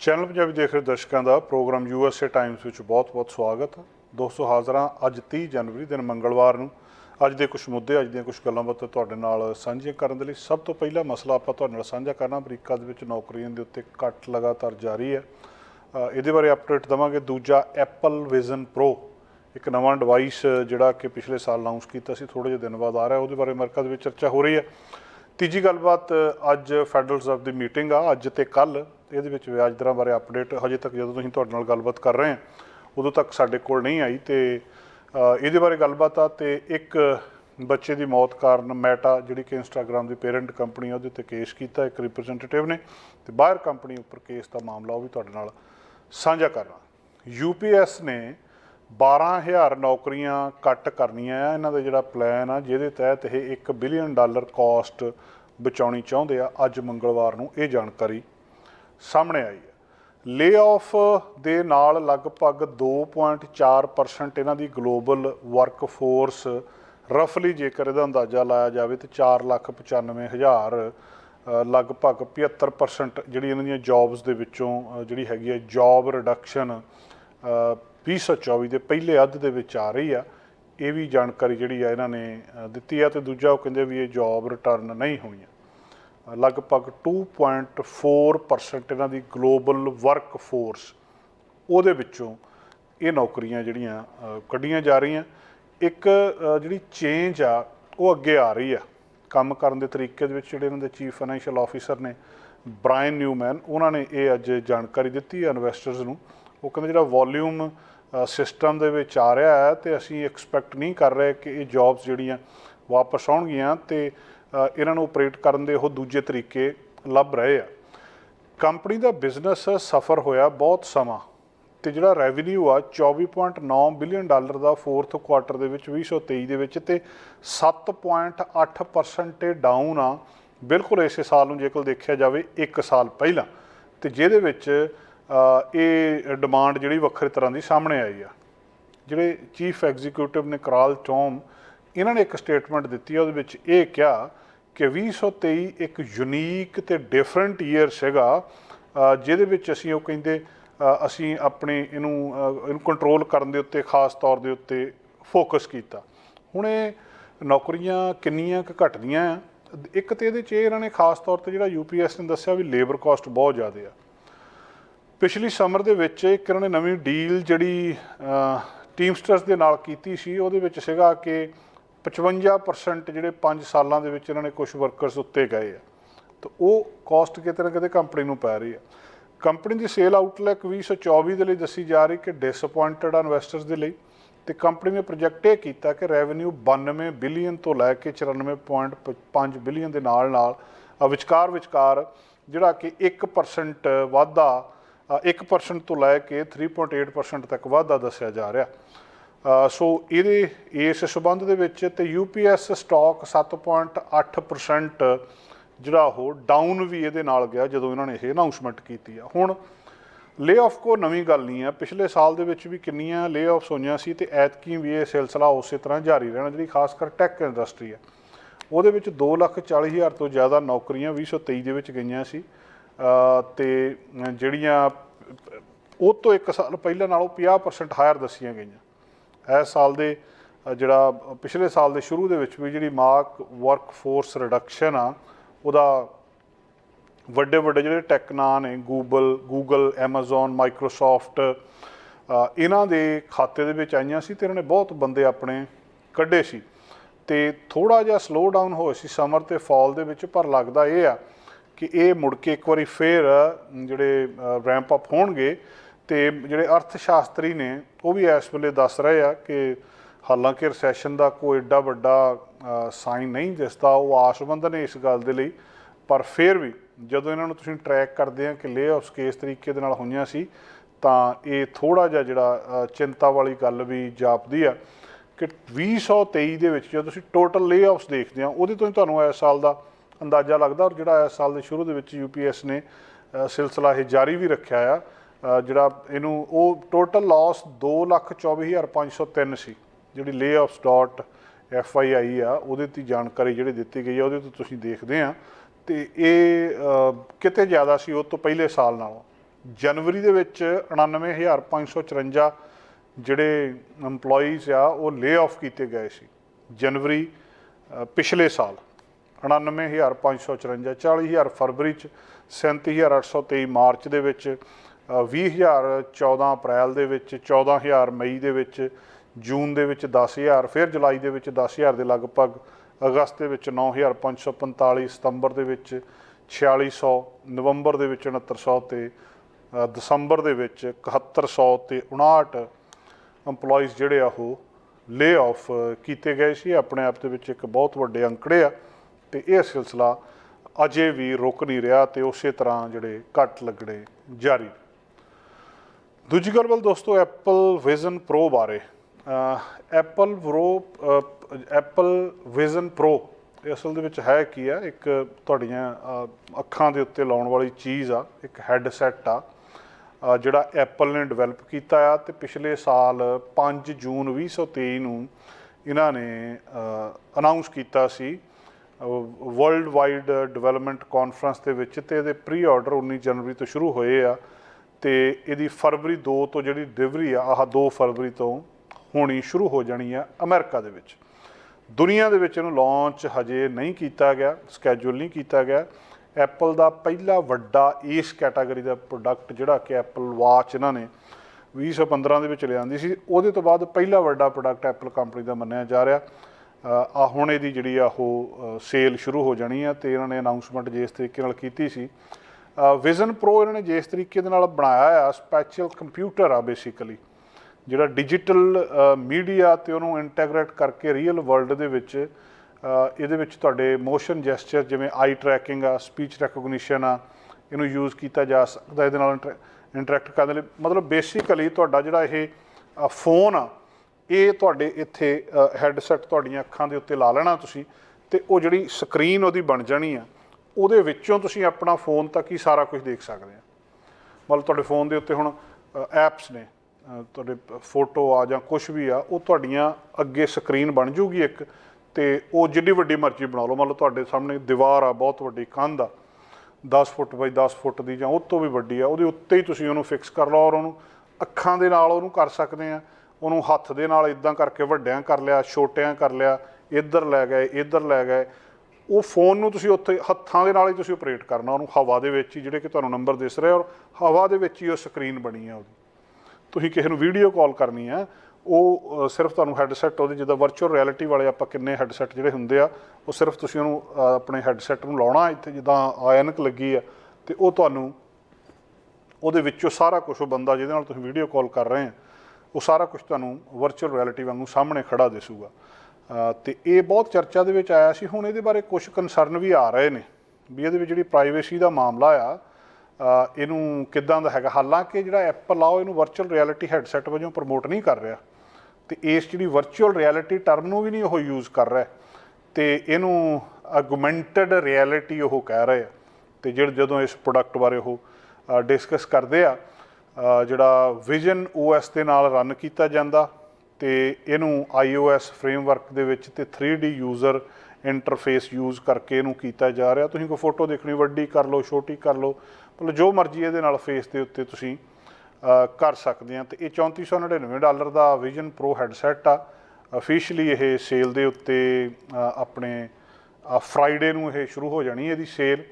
Channel Punjabi ਦੇਖ ਰਹੇ ਦਰਸ਼ਕਾਂ ਦਾ ਪ੍ਰੋਗਰਾਮ ਯੂਐਸਏ ਟਾਈਮਸ ਵਿੱਚ ਬਹੁਤ-ਬਹੁਤ ਸਵਾਗਤ ਦੋਸਤੋ, ਹਾਜ਼ਰਾਂ ਅੱਜ 30 ਜਨਵਰੀ, ਦਿਨ ਮੰਗਲਵਾਰ ਨੂੰ। ਅੱਜ ਦੇ ਕੁਝ ਮੁੱਦੇ, ਅੱਜ ਦੀਆਂ ਕੁਝ ਗੱਲਾਂ ਬਾਤਾਂ ਤੁਹਾਡੇ ਨਾਲ ਸਾਂਝੀਆਂ ਕਰਨ ਦੇ ਲਈ ਸਭ ਤੋਂ ਪਹਿਲਾ ਮਸਲਾ ਆਪਾਂ ਤੁਹਾਡੇ ਨਾਲ ਸਾਂਝਾ ਕਰਨਾ। ਅਮਰੀਕਾ ਦੇ ਵਿੱਚ ਨੌਕਰੀਆਂ ਦੇ ਉੱਤੇ ਕੱਟ ਲਗਾਤਾਰ ਜਾਰੀ ਹੈ। ਇਹਦੇ ਬਾਰੇ ਅਪਡੇਟ ਦਵਾਂਗੇ। ਦੂਜਾ ਐਪਲ ਵਿਜ਼ਨ ਪ੍ਰੋ ਇੱਕ ਨਵਾਂ ਡਿਵਾਈਸ ਜਿਹੜਾ ਕਿ ਪਿਛਲੇ ਸਾਲ ਲਾਂਚ ਕੀਤਾ ਸੀ ਥੋੜੇ ਜਿਹੇ ਦਿਨ ਬਾਅਦ ਆ ਰਿਹਾ। ਉਹਦੇ ਬਾਰੇ ਅਮਰੀਕਾ ਦੇ ਵਿੱਚ ਚਰਚਾ ਹੋ ਰਹੀ ਹੈ। ਤੀਜੀ ਗੱਲਬਾਤ, ਅੱਜ ਫੈਡਰਲ ਰਿਜ਼ਰਵ ਦੀ ਮੀਟਿੰਗ ਆ। ਅੱਜ ਤੇ ਕੱਲ ਇਹਦੇ ਵਿੱਚ ਵਿਆਜ ਦਰਾਂ ਬਾਰੇ ਅਪਡੇਟ ਹਜੇ ਤੱਕ ਜਦੋਂ ਤੁਸੀਂ ਤੁਹਾਡੇ ਨਾਲ ਗੱਲਬਾਤ ਕਰ ਰਹੇ ਹਾਂ, ਉਦੋਂ ਤੱਕ ਸਾਡੇ ਕੋਲ ਨਹੀਂ ਆਈ ਤੇ ਇਹਦੇ ਬਾਰੇ ਗੱਲਬਾਤ ਆ ਤੇ ਇੱਕ ਬੱਚੇ ਦੀ ਮੌਤ ਕਾਰਨ ਮੈਟਾ ਜਿਹੜੀ ਕਿ ਇੰਸਟਾਗ੍ਰam ਦੀ ਪੇਰੈਂਟ ਕੰਪਨੀ ਆ, ਉਹਦੇ ਤੇ ਕੇਸ ਕੀਤਾ, ਇੱਕ ਰਿਪਰੈਜ਼ੈਂਟੇਟਿਵ ਨੇ ਤੇ ਬਾਹਰ ਕੰਪਨੀ ਉੱਪਰ ਕੇਸ ਦਾ ਮਾਮਲਾ ਉਹ ਵੀ ਤੁਹਾਡੇ ਨਾਲ ਸਾਂਝਾ ਕਰਨਾ ਯੂਪੀਐਸ ਨੇ 12000 ਨੌਕਰੀਆਂ ਕੱਟ ਕਰਨੀਆਂ ਆ, ਇਹਨਾਂ ਦਾ ਜਿਹੜਾ ਪਲਾਨ ਆ, ਜਿਹਦੇ ਤਹਿਤ ਇਹ 1 ਬਿਲੀਅਨ ਡਾਲਰ ਕਾਸਟ ਬਚਾਉਣੀ ਚਾਹੁੰਦੇ ਆ, ਅੱਜ ਮੰਗਲਵਾਰ ਨੂੰ ਇਹ ਜਾਣਕਾਰੀ ਸਾਹਮਣੇ ਆਈ ਹੈ। ਲੇਆਫ ਦੇ ਨਾਲ ਲਗਭਗ 2.4% ਇਹਨਾਂ ਦੀ ਗਲੋਬਲ ਵਰਕਫੋਰਸ ਰਫਲੀ ਜੇਕਰ ਇਹਦਾ ਅੰਦਾਜ਼ਾ ਲਾਇਆ ਜਾਵੇ ਤੇ 4,95,000 ਅ, ਲਗਭਗ 75% ਜਿਹੜੀ ਇਹਨਾਂ ਦੀਆਂ ਜੌਬਸ ਦੇ ਵਿੱਚੋਂ ਜਿਹੜੀ ਹੈਗੀ ਹੈ ਜੌਬ ਰਿਡਕਸ਼ਨ 2024 ਦੇ ਪਹਿਲੇ ਅੱਧ ਦੇ ਵਿੱਚ ਆ ਰਹੀ ਆ। ਇਹ ਵੀ ਜਾਣਕਾਰੀ ਜਿਹੜੀ ਆ ਇਹਨਾਂ ਨੇ ਦਿੱਤੀ ਆ ਤੇ ਦੂਜਾ ਉਹ ਕਹਿੰਦੇ ਵੀ ਇਹ ਜੌਬ ਰਿਟਰਨ ਨਹੀਂ ਹੋਣੀਆਂ ਲਗਭਗ 2.4% ਇਹਨਾਂ ਦੀ ਗਲੋਬਲ ਵਰਕ ਫੋਰਸ ਉਹਦੇ ਵਿੱਚੋਂ ਇਹ ਨੌਕਰੀਆਂ ਜਿਹੜੀਆਂ ਕੱਢੀਆਂ ਜਾ ਰਹੀਆਂ। ਇੱਕ ਜਿਹੜੀ ਚੇਂਜ ਆ, ਉਹ ਅੱਗੇ ਆ ਰਹੀ ਆ। ਕੰਮ ਕਰਨ ਦੇ ਤਰੀਕੇ ਦੇ ਵਿੱਚ ਜਿਹੜੇ ਇਹਨਾਂ ਦੇ ਚੀਫ ਫਾਈਨੈਂਸ਼ੀਅਲ ਆਫੀਸਰ ਨੇ ਬ੍ਰਾਇਨ ਨਿਊਮੈਨ ਉਹਨਾਂ ਨੇ ਇਹ ਅੱਜ ਜਾਣਕਾਰੀ ਦਿੱਤੀ ਹੈ ਇਨਵੈਸਟਰਸ ਨੂੰ। ਉਹ ਕਹਿੰਦੇ ਜਿਹੜਾ ਵੋਲਿਊਮ ਸਿਸਟਮ ਦੇ ਵਿੱਚ ਆ ਰਿਹਾ ਹੈ ਤੇ ਅਸੀਂ ਐਕਸਪੈਕਟ ਨਹੀਂ ਕਰ ਰਹੇ ਕਿ ਇਹ ਜੌਬਸ ਜਿਹੜੀਆਂ ਵਾਪਸ ਆਉਣਗੀਆਂ ਤੇ ਇਹਨਾਂ ਨੂੰ ਆਪਰੇਟ ਕਰਨ ਦੇ ਉਹ ਦੂਜੇ ਤਰੀਕੇ ਲੱਭ ਰਹੇ ਆ। ਕੰਪਨੀ ਦਾ ਬਿਜ਼ਨਸ ਸਫਰ ਹੋਇਆ ਬਹੁਤ ਸਮਾਂ ਤੇ ਜਿਹੜਾ ਰੈਵਨਿਊ ਆ 24.9 ਬਿਲੀਅਨ ਡਾਲਰ ਦਾ ਫੋਰਥ ਕੁਆਟਰ ਦੇ ਵਿੱਚ 2023 ਦੇ ਵਿੱਚ ਤੇ 7.8% ਤੇ ਡਾਊਨ ਆ। ਬਿਲਕੁਲ ਇਸੇ ਸਾਲ ਨੂੰ ਜੇਕਰ ਦੇਖਿਆ ਜਾਵੇ 1 ਸਾਲ ਪਹਿਲਾਂ ਤੇ ਜਿਹਦੇ ਵਿੱਚ ਇਹ ਡਿਮਾਂਡ ਜਿਹੜੀ ਵੱਖਰੇ ਤਰ੍ਹਾਂ ਦੀ ਸਾਹਮਣੇ ਆਈ ਆ। ਜਿਹੜੇ ਚੀਫ ਐਗਜ਼ੀਕਿਊਟਿਵ ਨੇ ਕਰਾਲ ਟੋਮ ਇਹਨਾਂ ਨੇ ਇੱਕ ਸਟੇਟਮੈਂਟ ਦਿੱਤੀ ਆ, ਉਹਦੇ ਵਿੱਚ ਇਹ ਕਿਹਾ ਕਿ 2023 ਇੱਕ ਯੂਨੀਕ ਤੇ ਡਿਫਰੈਂਟ ਈਅਰ ਸੀਗਾ ਜਿਹਦੇ ਵਿੱਚ ਅਸੀਂ ਉਹ ਕਹਿੰਦੇ ਅਸੀਂ ਆਪਣੇ ਇਹਨੂੰ ਇਹਨੂੰ ਕੰਟਰੋਲ ਕਰਨ ਦੇ ਉੱਤੇ, ਖਾਸ ਤੌਰ ਦੇ ਉੱਤੇ ਫੋਕਸ ਕੀਤਾ। ਹੁਣ ਇਹ ਨੌਕਰੀਆਂ ਕਿੰਨੀਆਂ ਕੁ ਘਟਦੀਆਂ ਆ? ਇੱਕ ਤੇ ਇਹਦੇ ਚ ਇਹਨਾਂ ਨੇ ਖਾਸ ਤੌਰ ਤੇ ਜਿਹੜਾ ਯੂਪੀਐਸ ਨੇ ਦੱਸਿਆ ਵੀ ਲੇਬਰ ਕਾਸਟ ਬਹੁਤ ਜ਼ਿਆਦਾ ਆ। ਪਿਛਲੀ ਸਮਰ ਦੇ ਵਿੱਚ ਇੱਕ ਇਹਨਾਂ ਨੇ ਨਵੀਂ ਡੀਲ ਜਿਹੜੀ ਟੀਮਸਟਰਸ ਦੇ ਨਾਲ ਕੀਤੀ ਸੀ, ਉਹਦੇ ਵਿੱਚ ਸੀਗਾ ਕਿ 55% ਜਿਹੜੇ 5 ਸਾਲਾਂ ਦੇ ਵਿੱਚ ਇਹਨਾਂ ਨੇ ਕੁਝ ਵਰਕਰਸ ਉੱਤੇ ਗਏ ਆ। ਤਾਂ ਉਹ ਕਾਸਟ ਕਿਤੇ ਨਾ ਕਿਤੇ ਕੰਪਨੀ ਨੂੰ ਪੈ ਰਹੀ ਹੈ ਕੰਪਨੀ ਦੀ ਸੇਲ ਆਊਟਲੁੱਕ 2024 ਦੇ ਲਈ ਦੱਸੀ ਜਾ ਰਹੀ ਕਿ ਡਿਸਅਪਾਇੰਟਡ ਆ ਇਨਵੈਸਟਰਸ ਦੇ ਲਈ। ਤੇ ਕੰਪਨੀ ਨੇ ਪ੍ਰੋਜੈਕਟ ਇਹ ਕੀਤਾ ਕਿ ਰੈਵਨਿਊ 92 ਬਿਲੀਅਨ ਤੋਂ ਲੈ ਕੇ 94.5 ਬਿਲੀਅਨ ਦੇ ਨਾਲ ਨਾਲ ਵਿਚਕਾਰ ਵਿਚਕਾਰ ਜਿਹੜਾ ਕਿ 1% ਵਾਧਾ ਅ, 1% ਤੋਂ ਲੈ ਕੇ 3.8% ਤੱਕ ਵਾਧਾ ਦੱਸਿਆ ਜਾ ਰਿਹਾ। ਸੋ ਇਹਦੇ ਇਸ ਸਬੰਧ ਦੇ ਵਿੱਚ ਤੇ ਯੂਪੀਐਸ ਸਟਾਕ 7.8% ਜਿਹੜਾ ਉਹ ਡਾਊਨ ਵੀ ਇਹਦੇ ਨਾਲ ਗਿਆ ਜਦੋਂ ਇਹਨਾਂ ਨੇ ਇਹ ਅਨਾਉਂਸਮੈਂਟ ਕੀਤੀ ਆ। ਹੁਣ ਲੇਆਫ ਕੋ ਨਵੀਂ ਗੱਲ ਨਹੀਂ ਆ ਪਿਛਲੇ ਸਾਲ ਦੇ ਵਿੱਚ ਵੀ ਕਿੰਨੀਆਂ ਲੇਆਫਸ ਹੋਈਆਂ ਸੀ ਤੇ ਐਤਕੀ ਵੀ ਇਹ ਸਿਲਸਿਲਾ ਉਸੇ ਤਰ੍ਹਾਂ ਜਾਰੀ ਰਹਿਣਾ ਜਿਹੜੀ ਖਾਸ ਕਰ ਟੈਕ ਇੰਡਸਟਰੀ ਆ ਉਹਦੇ ਵਿੱਚ 2,40,000 ਤੋਂ ਜ਼ਿਆਦਾ ਨੌਕਰੀਆਂ 2023 ਦੇ ਵਿੱਚ ਗਈਆਂ ਸੀ। ਅ, ਤੇ ਜਿਹੜੀਆਂ ਉਹ ਤੋਂ ਇੱਕ ਸਾਲ ਪਹਿਲਾਂ ਨਾਲੋਂ 50% ਹਾਇਰ ਦੱਸੀਆਂ ਗਈਆਂ। ਇਸ ਸਾਲ ਦੇ ਜਿਹੜਾ ਪਿਛਲੇ ਸਾਲ ਦੇ ਸ਼ੁਰੂ ਦੇ ਵਿੱਚ ਵੀ ਜਿਹੜੀ ਮਾਰਕ ਵਰਕਫੋਰਸ ਰਿਡਕਸ਼ਨ ਆ, ਉਹਦਾ ਵੱਡੇ ਵੱਡੇ ਜਿਹੜੇ ਟੈਕ ਨਾਂ ਨੇ, ਗੂਗਲ ਗੂਗਲ, ਐਮਾਜ਼ਨ, ਮਾਈਕਰੋਸਾਫਟ ਇਹਨਾਂ ਦੇ ਖਾਤੇ ਦੇ ਵਿੱਚ ਆਈਆਂ ਸੀ ਤੇ ਇਹਨਾਂ ਨੇ ਬਹੁਤ ਬੰਦੇ ਆਪਣੇ ਕੱਢੇ ਸੀ। ਤੇ ਥੋੜਾ ਜਿਹਾ ਸਲੋ ਡਾਊਨ ਹੋਇਆ ਸੀ ਸਮਰ ਤੇ ਫਾਲ ਦੇ ਵਿੱਚ, ਪਰ ਲੱਗਦਾ ਇਹ ਆ ਕਿ ਇਹ ਮੁੜ ਕੇ ਇੱਕ ਵਾਰੀ ਫੇਰ ਜਿਹੜੇ ਰੈਂਪ ਅਪ ਹੋਣਗੇ ਤੇ ਜਿਹੜੇ ਅਰਥ ਸ਼ਾਸਤਰੀ ਨੇ, ਉਹ ਵੀ ਇਸ ਵੇਲੇ ਦੱਸ ਰਹੇ ਆ ਕਿ ਹਾਲਾਂਕਿ ਰੈਸੈਸ਼ਨ ਦਾ ਕੋਈ ਏਡਾ ਵੱਡਾ ਸਾਈਨ ਨਹੀਂ ਦਿਸਦਾ, ਉਹ ਆਸ਼ਵੰਦ ਨੇ ਇਸ ਗੱਲ ਦੇ ਲਈ। ਪਰ ਫਿਰ ਵੀ ਜਦੋਂ ਇਹਨਾਂ ਨੂੰ ਤੁਸੀਂ ਟਰੈਕ ਕਰਦੇ ਆ ਕਿ ਲੇਆਫਸ ਕਿਸ ਤਰੀਕੇ ਦੇ ਨਾਲ ਹੋਈਆਂ ਸੀ, ਤਾਂ ਇਹ ਥੋੜਾ ਜਿਹਾ ਜਿਹੜਾ ਚਿੰਤਾ ਵਾਲੀ ਗੱਲ ਵੀ ਜਾਪਦੀ ਆ ਕਿ 2023 ਦੇ ਵਿੱਚ ਜਦੋਂ ਤੁਸੀਂ ਟੋਟਲ ਲੇਆਫਸ ਦੇਖਦੇ ਆ, ਉਹਦੇ ਤੋਂ ਹੀ ਤੁਹਾਨੂੰ ਇਸ ਸਾਲ ਦਾ ਅੰਦਾਜ਼ਾ ਲੱਗਦਾ ਔਰ ਜਿਹੜਾ ਇਸ ਸਾਲ ਦੇ ਸ਼ੁਰੂ ਦੇ ਵਿੱਚ ਯੂਪੀਐਸ ਨੇ ਸਿਲਸਿਲਾ ਇਹ ਜਾਰੀ ਵੀ ਰੱਖਿਆ ਆ। ਜਿਹੜਾ ਇਹਨੂੰ ਉਹ ਟੋਟਲ ਲਾਸ 224503 ਸੀ ਜਿਹੜੀ layoffs.fyi ਆ, ਉਹਦੇ ਤੇ ਜਾਣਕਾਰੀ ਜਿਹੜੀ ਦਿੱਤੀ ਗਈ ਆ, ਉਹਦੇ ਤੋਂ ਤੁਸੀਂ ਦੇਖਦੇ ਆ। ਤੇ ਇਹ ਕਿਤੇ ਜ਼ਿਆਦਾ ਸੀ, ਉਹ ਤੋਂ ਪਹਿਲੇ ਸਾਲ ਨਾਲੋਂ। ਜਨਵਰੀ ਦੇ ਵਿੱਚ 99554 ਜਿਹੜੇ EMPLOYEES ਆ, ਉਹ ਲੇ ਆਫ ਕੀਤੇ ਗਏ ਸੀ। ਜਨਵਰੀ ਪਿਛਲੇ ਸਾਲ 99554 40000 ਫਰਵਰੀ ਚ 37823 ਮਾਰਚ ਦੇ ਵਿੱਚ 20014 ਅਪ੍ਰੈਲ ਦੇ ਵਿੱਚ 14000 ਮਈ ਦੇ ਵਿੱਚ ਜੂਨ ਦੇ ਵਿੱਚ 10000 ਫਿਰ ਜੁਲਾਈ ਦੇ ਵਿੱਚ 10000 ਦੇ ਲਗਭਗ ਅਗਸਤ ਦੇ ਵਿੱਚ 9545 ਸਤੰਬਰ ਦੇ ਵਿੱਚ 4600 ਨਵੰਬਰ ਦੇ ਵਿੱਚ 6900 ਤੇ ਅ, ਦਸੰਬਰ ਦੇ ਵਿੱਚ 7100 ਤੇ 59 EMPLOYEES ਜਿਹੜੇ ਆ ਉਹ ਲੇ ਆਫ ਕੀਤੇ ਗਏ ਸੀ। ਆਪਣੇ ਆਪ ਦੇ ਵਿੱਚ ਇੱਕ ਬਹੁਤ ਵੱਡੇ ਅੰਕੜੇ ਆ ਤੇ ਇਹ ਸਿਲਸਿਲਾ ਅਜੇ ਵੀ ਰੁਕ ਨਹੀਂ ਰਿਹਾ ਤੇ ਉਸੇ ਤਰ੍ਹਾਂ ਜਿਹੜੇ ਘੱਟ ਲੱਗਣੇ ਜਾਰੀ ਦੂਜੀ ਗੱਲ ਵੱਲ ਦੋਸਤੋ ਐਪਲ ਵਿਜ਼ਨ ਪ੍ਰੋ ਬਾਰੇ Apple Pro Apple Vision Pro ਇਹ ਅਸਲ ਦੇ ਵਿੱਚ ਹੈ ਕੀ ਆ? ਇੱਕ ਤੁਹਾਡੀਆਂ ਅੱਖਾਂ ਦੇ ਉੱਤੇ ਲਾਉਣ ਵਾਲੀ ਚੀਜ਼ ਆ, ਇੱਕ ਹੈੱਡਸੈਟ ਆ ਜਿਹੜਾ ਐਪਲ ਨੇ ਡਿਵੈਲਪ ਕੀਤਾ ਆ ਤੇ ਪਿਛਲੇ ਸਾਲ 5 ਜੂਨ 2023 ਨੂੰ ਇਹਨਾਂ ਨੇ ਅਨਾਉਂਸ ਕੀਤਾ ਸੀ ਵਰਲਡ ਵਾਈਡ ਡਿਵੈਲਪਮੈਂਟ ਕਾਨਫਰੰਸ ਦੇ ਵਿੱਚ ਤੇ ਇਹਦੇ ਪ੍ਰੀ ਆਰਡਰ 19 ਜਨਵਰੀ ਤੋਂ ਸ਼ੁਰੂ ਹੋਏ ਆ। ਤੇ ਇਹਦੀ ਫਰਵਰੀ 2 ਤੋਂ ਜਿਹੜੀ ਡਿਲੀਵਰੀ ਆ, ਆਹ 2 ਫਰਵਰੀ ਤੋਂ ਹੋਣੀ ਸ਼ੁਰੂ ਹੋ ਜਾਣੀ ਆ ਅਮਰੀਕਾ ਦੇ ਵਿੱਚ। ਦੁਨੀਆ ਦੇ ਵਿੱਚ ਇਹਨੂੰ ਲਾਂਚ ਹਜੇ ਨਹੀਂ ਕੀਤਾ ਗਿਆ ਸਕੇਜੂਲ ਨਹੀਂ ਕੀਤਾ ਗਿਆ। ਐਪਲ ਦਾ ਪਹਿਲਾ ਵੱਡਾ ਇਸ ਕੈਟਾਗਰੀ ਦਾ ਪ੍ਰੋਡਕਟ ਜਿਹੜਾ ਕਿ ਐਪਲ ਵਾਚ ਇਹਨਾਂ ਨੇ 2015 ਦੇ ਵਿੱਚ ਲਿਆਂਦੀ ਸੀ, ਉਹਦੇ ਤੋਂ ਬਾਅਦ ਪਹਿਲਾ ਵੱਡਾ ਪ੍ਰੋਡਕਟ ਐਪਲ ਕੰਪਨੀ ਦਾ ਮੰਨਿਆ ਜਾ ਰਿਹਾ। ਆ ਹੁਣ ਇਹਦੀ ਜਿਹੜੀ ਆ ਉਹ ਸੇਲ ਸ਼ੁਰੂ ਹੋ ਜਾਣੀ ਆ ਤੇ ਇਹਨਾਂ ਨੇ ਅਨਾਉਂਸਮੈਂਟ ਜਿਸ ਤਰੀਕੇ ਨਾਲ ਕੀਤੀ ਸੀ ਵਿਜ਼ਨ ਪ੍ਰੋ ਇਹਨਾਂ ਨੇ ਜਿਸ ਤਰੀਕੇ ਦੇ ਨਾਲ ਬਣਾਇਆ ਆ ਸਪੈਸ਼ਲ ਕੰਪਿਊਟਰ ਆ ਬੇਸਿਕਲੀ ਜਿਹੜਾ ਡਿਜੀਟਲ ਮੀਡੀਆ ਤੇ ਉਹਨੂੰ ਇੰਟੈਗਰੇਟ ਕਰਕੇ ਰੀਅਲ ਵਰਲਡ ਦੇ ਵਿੱਚ ਇਹਦੇ ਵਿੱਚ ਤੁਹਾਡੇ ਮੋਸ਼ਨ ਜੈਸਚਰ ਜਿਵੇਂ ਆਈ ਟਰੈਕਿੰਗ ਆ ਸਪੀਚ ਰੈਕੋਗਨੀਸ਼ਨ ਆ, ਇਹਨੂੰ ਯੂਜ਼ ਕੀਤਾ ਜਾ ਸਕਦਾ, ਇਹਦੇ ਨਾਲ ਇੰਟਰੈਕਟ ਕਰਨ ਲਈ। ਮਤਲਬ ਬੇਸਿਕਲੀ ਤੁਹਾਡਾ ਜਿਹੜਾ ਇਹ ਫੋਨ ਆ, ਇਹ ਤੁਹਾਡੇ ਇੱਥੇ ਹੈੱਡਸੈਟ ਤੁਹਾਡੀਆਂ ਅੱਖਾਂ ਦੇ ਉੱਤੇ ਲਾ ਲੈਣਾ ਤੁਸੀਂ, ਤੇ ਉਹ ਜਿਹੜੀ ਸਕਰੀਨ ਉਹਦੀ ਬਣ ਜਾਣੀ ਆ। ਉਹਦੇ ਵਿੱਚੋਂ ਤੁਸੀਂ ਆਪਣਾ ਫੋਨ ਤੱਕ ਹੀ ਸਾਰਾ ਕੁਝ ਦੇਖ ਸਕਦੇ ਆ। ਮਤਲਬ ਤੁਹਾਡੇ ਫੋਨ ਦੇ ਉੱਤੇ ਹੁਣ ਐਪਸ ਨੇ ਤੁਹਾਡੇ ਫੋਟੋ ਆ ਜਾਂ ਕੁਝ ਵੀ ਆ, ਉਹ ਤੁਹਾਡੀਆਂ ਅੱਗੇ ਸਕਰੀਨ ਬਣ ਜੂਗੀ ਇੱਕ ਤੇ ਉਹ ਜਿੱਡੀ ਵੱਡੀ ਮਰਜ਼ੀ ਬਣਾ ਲਓ। ਮਤਲਬ ਤੁਹਾਡੇ ਸਾਹਮਣੇ ਦੀਵਾਰ ਆ, ਬਹੁਤ ਵੱਡੀ ਕੰਧ ਆ 10 ਫੁੱਟ ਬਾਈ 10 ਫੁੱਟ ਦੀ ਜਾਂ ਉਹ ਤੋਂ ਵੀ ਵੱਡੀ ਆ, ਉਹਦੇ ਉੱਤੇ ਹੀ ਤੁਸੀਂ ਉਹਨੂੰ ਫਿਕਸ ਕਰ ਲਓ ਔਰ ਉਹਨੂੰ ਅੱਖਾਂ ਦੇ ਨਾਲ ਉਹਨੂੰ ਕਰ ਸਕਦੇ ਆ। ਉਹਨੂੰ ਹੱਥ ਦੇ ਨਾਲ ਇਦਾਂ ਕਰਕੇ ਵੱਡਿਆਂ ਕਰ ਲਿਆ, ਛੋਟਿਆਂ ਕਰ ਲਿਆ, ਇੱਧਰ ਲੈ ਗਏ, ਇੱਧਰ ਲੈ ਗਏ। ਉਹ ਫੋਨ ਨੂੰ ਤੁਸੀਂ ਉੱਥੇ ਹੱਥਾਂ ਦੇ ਨਾਲ ਹੀ ਤੁਸੀਂ ਆਪਰੇਟ ਕਰਨਾ, ਉਹਨੂੰ ਹਵਾ ਦੇ ਵਿੱਚ ਹੀ, ਜਿਹੜੇ ਕਿ ਤੁਹਾਨੂੰ ਨੰਬਰ ਦਿਸ ਰਿਹਾ ਔਰ ਹਵਾ ਦੇ ਵਿੱਚ ਹੀ ਉਹ ਸਕਰੀਨ ਬਣੀ ਹੈ ਉਹਦੀ। ਤੁਸੀਂ ਕਿਸੇ ਨੂੰ ਵੀਡੀਓ ਕਾਲ ਕਰਨੀ ਹੈ ਉਹ ਸਿਰਫ ਤੁਹਾਨੂੰ ਹੈੱਡਸੈਟ ਉਹਦੇ, ਜਿੱਦਾਂ ਵਰਚੁਅਲ ਰਿਐਲਿਟੀ ਵਾਲੇ ਆਪਾਂ ਕਿੰਨੇ ਹੈੱਡਸੈਟ ਜਿਹੜੇ ਹੁੰਦੇ ਆ, ਉਹ ਸਿਰਫ ਤੁਸੀਂ ਉਹਨੂੰ ਆਪਣੇ ਹੈੱਡਸੈਟ ਨੂੰ ਲਾਉਣਾ, ਇੱਥੇ ਜਿੱਦਾਂ ਆਇਨਕ ਲੱਗੀ ਆ, ਤੇ ਉਹ ਤੁਹਾਨੂੰ, ਉਹਦੇ ਵਿੱਚੋਂ ਸਾਰਾ ਕੁਝ ਉਹ ਬੰਦਾ ਜਿਹਦੇ ਨਾਲ ਤੁਸੀਂ ਵੀਡੀਓ ਕਾਲ ਕਰ ਰਹੇ ਆ, ਉਹ ਸਾਰਾ ਕੁਝ ਤੁਹਾਨੂੰ ਵਰਚੁਅਲ ਰਿਐਲਿਟੀ ਵਾਂਗੂ ਸਾਹਮਣੇ ਖੜਾ ਦਿਸੂਗਾ। ਤੇ ਇਹ ਬਹੁਤ ਚਰਚਾ ਦੇ ਵਿੱਚ ਆਇਆ ਸੀ। ਹੁਣ ਇਹਦੇ ਬਾਰੇ ਕੁਝ ਕਨਸਰਨ ਵੀ ਆ ਰਹੇ ਨੇ ਵੀ ਇਹਦੇ ਵਿੱਚ ਜਿਹੜੀ ਪ੍ਰਾਈਵੇਸੀ ਦਾ ਮਾਮਲਾ ਆ ਇਹਨੂੰ ਕਿੱਦਾਂ ਦਾ ਹੈਗਾ? ਹਾਲਾਂਕਿ ਜਿਹੜਾ ਐਪਲ ਆ, ਉਹ ਇਹਨੂੰ ਵਰਚੁਅਲ ਰਿਐਲਿਟੀ ਹੈਡਸੈਟ ਵਜੋਂ ਪ੍ਰਮੋਟ ਨਹੀਂ ਕਰ ਰਿਹਾ। ਤੇ ਇਸ ਜਿਹੜੀ ਵਰਚੁਅਲ ਰਿਐਲਿਟੀ ਟਰਮ ਨੂੰ ਵੀ ਨਹੀਂ ਉਹ ਯੂਜ਼ ਕਰ ਰਿਹਾ। ਤੇ ਇਹਨੂੰ ਅਗਮੈਂਟਡ ਰਿਐਲਿਟੀ ਉਹ ਕਹਿ ਰਹੇ ਆ। ਤੇ ਜਿਹੜੇ ਜਦੋਂ ਇਸ ਪ੍ਰੋਡਕਟ ਬਾਰੇ ਉਹ ਡਿਸਕਸ ਕਰਦੇ ਆ ਜਿਹੜਾ ਵਿਜ਼ਨ OS ਦੇ ਨਾਲ ਰਨ ਕੀਤਾ ਜਾਂਦਾ ਤੇ ਇਹਨੂੰ iOS ਫਰੇਮਵਰਕ ਦੇ ਵਿੱਚ ਤੇ 3D ਯੂਜ਼ਰ ਇੰਟਰਫੇਸ ਯੂਜ਼ ਕਰਕੇ ਇਹਨੂੰ ਕੀਤਾ ਜਾ ਰਿਹਾ। ਤੁਸੀਂ ਕੋਈ ਫੋਟੋ ਦੇਖਣੀ, ਵੱਡੀ ਕਰ ਲਓ, ਛੋਟੀ ਕਰ ਲਓ, ਮਤਲਬ ਜੋ ਮਰਜ਼ੀ ਇਹਦੇ ਨਾਲ ਫੇਸ ਦੇ ਉੱਤੇ ਤੁਸੀਂ ਕਰ ਸਕਦੇ ਆ। ਤੇ ਇਹ 3499 ਡਾਲਰ ਦਾ ਵਿਜ਼ਨ ਪ੍ਰੋ ਹੈਡਸੈਟ ਆ। ਅਫੀਸ਼ੀਅਲੀ ਇਹ ਸੇਲ ਦੇ ਉੱਤੇ ਆਪਣੇ ਫਰਾਈਡੇ ਨੂੰ ਇਹ ਸ਼ੁਰੂ ਹੋ ਜਾਣੀ ਹੈ ਇਹਦੀ ਸੇਲ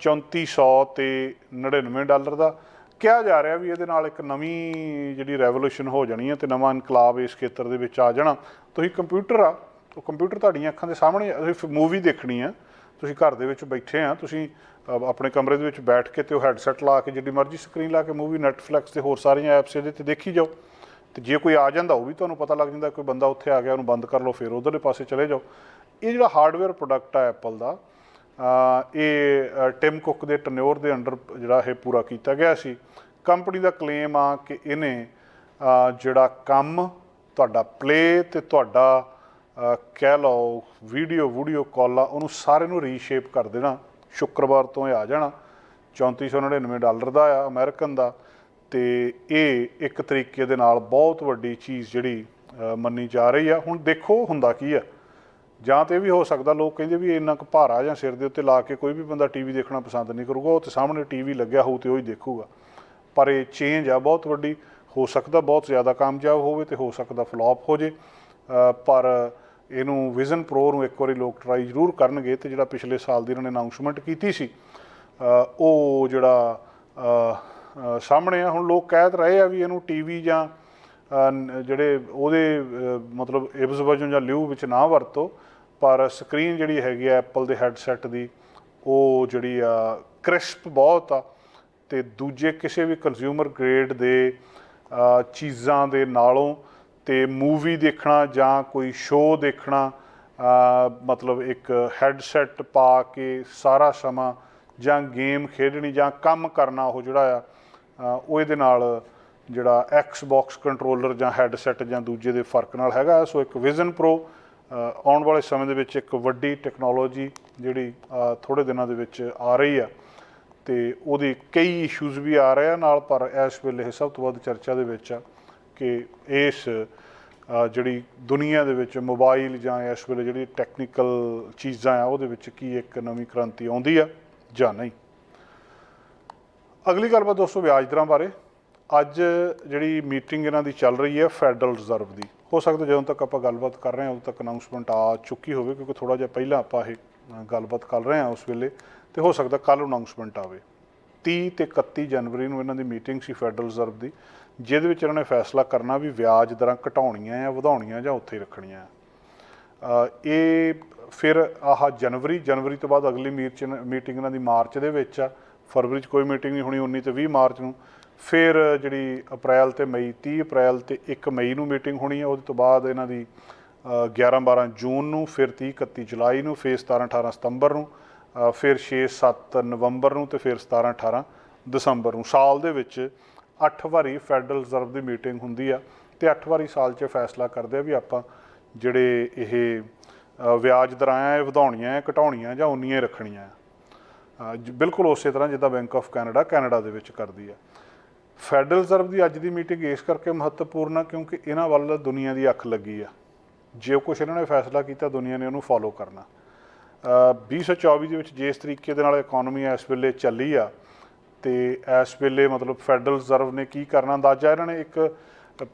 3400 ਤੇ 99 ਡਾਲਰ ਦਾ। ਕਿਹਾ ਜਾ ਰਿਹਾ ਵੀ ਇਹਦੇ ਨਾਲ ਇੱਕ ਨਵੀਂ ਜਿਹੜੀ ਰੈਵੋਲੂਸ਼ਨ ਹੋ ਜਾਣੀ ਹੈ ਤੇ ਨਵਾਂ ਇਨਕਲਾਬ ਇਸ ਖੇਤਰ ਦੇ ਵਿੱਚ ਆ ਜਾਣਾ। ਤੁਸੀਂ ਕੰਪਿਊਟਰ ਆ, ਉਹ ਕੰਪਿਊਟਰ ਤੁਹਾਡੀਆਂ ਅੱਖਾਂ ਦੇ ਸਾਹਮਣੇ ਤੁਸੀਂ ਮੂਵੀ ਦੇਖਣੀ ਆ ਤੁਸੀਂ ਘਰ ਦੇ ਵਿੱਚ ਬੈਠੇ ਆ, ਤੁਸੀਂ ਆਪਣੇ ਕਮਰੇ ਦੇ ਵਿੱਚ ਬੈਠ ਕੇ ਤੇ ਉਹ ਹੈਡਸੈਟ ਲਾ ਕੇ ਜਿਹੜੀ ਮਰਜ਼ੀ ਸਕਰੀਨ ਲਾ ਕੇ ਮੂਵੀ ਨੈਟਫਲਿਕਸ ਤੇ ਹੋਰ ਸਾਰੀਆਂ ਐਪਸ ਇਹਦੇ ਤੇ ਦੇਖੀ ਜਾਓ। ਤੇ ਜੇ ਕੋਈ ਆ ਜਾਂਦਾ, ਉਹ ਵੀ ਤੁਹਾਨੂੰ ਪਤਾ ਲੱਗ ਜਾਂਦਾ, ਕੋਈ ਬੰਦਾ ਉੱਥੇ ਆ ਗਿਆ, ਉਹਨੂੰ ਬੰਦ ਕਰ ਲਓ, ਫਿਰ ਉਧਰਲੇ ਪਾਸੇ ਚਲੇ ਜਾਓ। ਇਹ ਜਿਹੜਾ ਹਾਰਡਵੇਅਰ ਪ੍ਰੋਡਕਟ ਆ ਐਪਲ ਦਾ ਇਹ ਟਿਮ ਕੁੱਕ ਦੇ ਟਨਿਓਰ ਦੇ ਅੰਡਰ ਜਿਹੜਾ ਇਹ ਪੂਰਾ ਕੀਤਾ ਗਿਆ ਸੀ। ਕੰਪਨੀ ਦਾ ਕਲੇਮ ਆ ਕਿ ਇਹਨੇ ਜਿਹੜਾ ਕੰਮ ਤੁਹਾਡਾ ਪਲੇ ਤੇ ਤੁਹਾਡਾ ਕਹਿ ਲਓ ਵੀਡੀਓ ਵੀਡੀਓ ਕਾਲਾਂ ਉਹਨੂੰ ਸਾਰੇ ਨੂੰ ਰੀਸ਼ੇਪ ਕਰ ਦੇਣਾ। ਸ਼ੁੱਕਰਵਾਰ ਤੋਂ ਇਹ ਆ ਜਾਣਾ। 3499 ਡਾਲਰ ਦਾ ਆ, ਅਮਰੀਕਨ ਦਾ। ਤੇ ਇਹ ਇੱਕ ਤਰੀਕੇ ਦੇ ਨਾਲ ਬਹੁਤ ਵੱਡੀ ਚੀਜ਼ ਜਿਹੜੀ ਮੰਨੀ ਜਾ ਰਹੀ ਆ। ਹੁਣ ਦੇਖੋ ਹੁੰਦਾ ਕੀ ਆ। ਜਾਂ ਤੇ ਇਹ ਵੀ ਹੋ ਸਕਦਾ ਲੋਕ ਕਹਿੰਦੇ ਵੀ ਇੰਨਾ ਕੁ ਭਾਰਾ ਜਾਂ ਸਿਰ ਦੇ ਉੱਤੇ ਲਾ ਕੇ ਕੋਈ ਵੀ ਬੰਦਾ ਟੀਵੀ ਦੇਖਣਾ ਪਸੰਦ ਨਹੀਂ ਕਰੂਗਾ, ਉਹ ਤੇ ਸਾਹਮਣੇ ਟੀਵੀ ਲੱਗਿਆ ਹੋਊ ਤੇ ਉਹ ਹੀ ਦੇਖੂਗਾ। ਪਰ ਇਹ ਚੇਂਜ ਆ, ਬਹੁਤ ਵੱਡੀ, ਹੋ ਸਕਦਾ ਬਹੁਤ ਜ਼ਿਆਦਾ ਕਾਮਯਾਬ ਹੋਵੇ ਤੇ ਹੋ ਸਕਦਾ ਫਲॉप ਹੋ ਜੇ। ਪਰ ਇਹਨੂੰ ਵਿਜ਼ਨ ਪ੍ਰੋ ਨੂੰ ਇੱਕ ਵਾਰੀ ਲੋਕ ਟਰਾਈ ਜ਼ਰੂਰ ਕਰਨਗੇ ਤੇ ਜਿਹੜਾ ਪਿਛਲੇ ਸਾਲ ਦੀ ਇਹਨਾਂ ਨੇ ਅਨਾਉਂਸਮੈਂਟ ਕੀਤੀ ਸੀ ਉਹ ਜਿਹੜਾ ਸਾਹਮਣੇ ਆ, ਹੁਣ ਲੋਕ ਕਹਿ ਰਹੇ ਆ ਵੀ ਇਹਨੂੰ ਟੀਵੀ ਜਾਂ ਜਿਹੜੇ ਉਹਦੇ ਮਤਲਬ ਇਬਜ਼ ਵਜੋਂ ਜਾਂ ਲਿਊ ਵਿੱਚ ਨਾ ਵਰਤੋ। ਪਰ ਸਕਰੀਨ ਜਿਹੜੀ ਹੈਗੀ ਆ ਐਪਲ ਦੇ ਹੈੱਡਸੈਟ ਦੀ, ਉਹ ਜਿਹੜੀ ਆ ਕ੍ਰਿਸਪ ਬਹੁਤ ਆ ਤੇ ਦੂਜੇ ਕਿਸੇ ਵੀ ਕੰਜ਼ਿਊਮਰ ਗ੍ਰੇਡ ਦੇ ਚੀਜ਼ਾਂ ਦੇ ਨਾਲੋਂ ਤੇ ਮੂਵੀ ਦੇਖਣਾ ਜਾਂ ਕੋਈ ਸ਼ੋਅ ਦੇਖਣਾ ਮਤਲਬ ਇੱਕ ਹੈੱਡਸੈਟ ਪਾ ਕੇ ਸਾਰਾ ਸਮਾਂ ਜਾਂ ਗੇਮ ਖੇਡਣੀ ਜਾਂ ਕੰਮ ਕਰਨਾ ਉਹ ਜਿਹੜਾ ਆ ਉਹ ਇਹਦੇ ਨਾਲ ਜਿਹੜਾ Xbox ਕੰਟਰੋਲਰ ਜਾਂ ਹੈੱਡਸੈਟ ਜਾਂ ਦੂਜੇ ਦੇ ਫ਼ਰਕ ਨਾਲ ਹੈਗਾ। ਸੋ ਇੱਕ ਵਿਜ਼ਨ ਪ੍ਰੋ ਆਉਣ ਵਾਲੇ ਸਮੇਂ ਦੇ ਵਿੱਚ ਇੱਕ ਵੱਡੀ ਟੈਕਨੋਲੋਜੀ ਜਿਹੜੀ ਥੋੜੇ ਦਿਨਾਂ ਦੇ ਵਿੱਚ ਆ ਰਹੀ ਆ ਤੇ ਉਹਦੀ ਕਈ ਇਸ਼ੂਜ਼ ਵੀ ਆ ਰਹੇ ਆ ਨਾਲ, ਪਰ ਇਸ ਵੇਲੇ ਇਹ ਸਭ ਤੋਂ ਵੱਧ ਚਰਚਾ ਦੇ ਵਿੱਚ ਆ ਕਿ ਇਸ ਜਿਹੜੀ ਦੁਨੀਆ ਦੇ ਵਿੱਚ ਮੋਬਾਈਲ ਜਾਂ ਇਸ ਵੇਲੇ ਜਿਹੜੀ ਟੈਕਨੀਕਲ ਚੀਜ਼ਾਂ ਆ, ਉਹਦੇ ਵਿੱਚ ਕੀ ਇੱਕ ਨਵੀਂ ਕ੍ਰਾਂਤੀ ਆਉਂਦੀ ਆ ਜਾਂ ਨਹੀਂ। ਅਗਲੀ ਗੱਲਬਾਤ ਦੋਸਤੋ ਵਿਆਜ ਦਰਾਂ ਬਾਰੇ। ਅੱਜ ਜਿਹੜੀ ਮੀਟਿੰਗ ਇਹਨਾਂ ਦੀ ਚੱਲ ਰਹੀ ਹੈ ਫੈਡਰਲ ਰਿਜ਼ਰਵ ਦੀ। ਹੋ ਸਕਦਾ ਜਦੋਂ ਤੱਕ ਆਪਾਂ ਗੱਲਬਾਤ ਕਰ ਰਹੇ ਹਾਂ ਉਦੋਂ ਤੱਕ ਅਨਾਉਂਸਮੈਂਟ ਆ ਚੁੱਕੀ ਹੋਵੇ ਕਿਉਂਕਿ ਥੋੜਾ ਜਿਹਾ ਪਹਿਲਾਂ ਆਪਾਂ ਇਹ ਗੱਲਬਾਤ ਕਰ ਰਹੇ ਹਾਂ ਉਸ ਵੇਲੇ। ਤੇ ਹੋ ਸਕਦਾ ਕੱਲ ਅਨਾਉਂਸਮੈਂਟ ਆਵੇ। 30 ਤੇ 31 ਜਨਵਰੀ ਨੂੰ ਇਹਨਾਂ ਦੀ ਮੀਟਿੰਗ ਸੀ ਫੈਡਰਲ ਰਿਜ਼ਰਵ ਦੀ ਜਿਹਦੇ ਵਿੱਚ ਇਹਨਾਂ ਨੇ ਫੈਸਲਾ ਕਰਨਾ ਵੀ ਵਿਆਜ ਦਰਾਂ ਘਟਾਉਣੀਆਂ ਜਾਂ ਵਧਾਉਣੀਆਂ ਜਾਂ ਉੱਥੇ ਹੀ ਰੱਖਣੀਆਂ। ਅ, ਇਹ ਫਿਰ ਆਹ ਜਨਵਰੀ ਜਨਵਰੀ ਤੋਂ ਬਾਅਦ ਅਗਲੀ ਮੀਟ ਮੀਟਿੰਗ ਇਹਨਾਂ ਦੀ ਮਾਰਚ ਦੇ ਵਿੱਚ ਆ। ਫਰਵਰੀ 'ਚ ਕੋਈ ਮੀਟਿੰਗ ਨਹੀਂ ਹੋਣੀ 19 ਤੇ 20 ਮਾਰਚ ਨੂੰ। ਫਿਰ ਜਿਹੜੀ ਅਪ੍ਰੈਲ ਤੇ ਮਈ 30 ਅਪ੍ਰੈਲ ਤੇ 1 ਮਈ ਨੂੰ ਮੀਟਿੰਗ ਹੋਣੀ ਹੈ ਉਹਦੇ ਤੋਂ ਬਾਅਦ ਇਹਨਾਂ ਦੀ ਅ, 11 12 ਜੂਨ ਨੂੰ ਫਿਰ 30 31 ਜੁਲਾਈ ਨੂੰ ਫਿਰ 17 18 ਸਤੰਬਰ ਨੂੰ ਫਿਰ 6 7 ਨਵੰਬਰ ਨੂੰ ਤੇ ਫਿਰ 17 18 ਦਸੰਬਰ ਨੂੰ। ਸਾਲ ਦੇ ਵਿੱਚ 8 ਵਾਰੀ ਫੈਡਰਲ ਰਿਜ਼ਰਵ ਦੀ ਮੀਟਿੰਗ ਹੁੰਦੀ ਆ ਤੇ 8 ਵਾਰੀ ਸਾਲ 'ਚ ਫੈਸਲਾ ਕਰਦੇ ਆ ਵੀ ਆਪਾਂ ਜਿਹੜੇ ਇਹ ਵਿਆਜ ਦਰਾਂ ਇਹ ਵਧਾਉਣੀਆਂ ਆ ਘਟਾਉਣੀਆਂ ਜਾਂ ਉਨੀਆਂ ਰੱਖਣੀਆਂ ਬਿਲਕੁਲ ਉਸੇ ਤਰ੍ਹਾਂ ਜਿੱਦਾਂ ਬੈਂਕ ਆਫ ਕੈਨੇਡਾ ਕੈਨੇਡਾ ਦੇ ਵਿੱਚ ਕਰਦੀ ਆ। ਫੈਡਰਲ ਰਿਜ਼ਰਵ ਦੀ ਅੱਜ ਦੀ ਮੀਟਿੰਗ ਇਸ ਕਰਕੇ ਮਹੱਤਵਪੂਰਨ ਆ ਕਿਉਂਕਿ ਇਹਨਾਂ ਵੱਲ ਦੁਨੀਆ ਦੀ ਅੱਖ ਲੱਗੀ ਆ। ਜੇ ਕੁਝ ਇਹਨਾਂ ਨੇ ਫੈਸਲਾ ਕੀਤਾ ਦੁਨੀਆ ਨੇ ਉਹਨੂੰ ਫਾਲੋ ਕਰਨਾ। ਅ, 2024 ਦੇ ਵਿੱਚ ਜਿਸ ਤਰੀਕੇ ਦੇ ਨਾਲ ਇਕਨੋਮੀ ਇਸ ਵੇਲੇ ਚੱਲੀ ਆ ਤੇ ਇਸ ਵੇਲੇ ਮਤਲਬ ਫੈਡਰਲ ਰਿਜ਼ਰਵ ਨੇ ਕੀ ਕਰਨਾ ਅੰਦਾਜ਼ਾ ਇਹਨਾਂ ਨੇ ਇੱਕ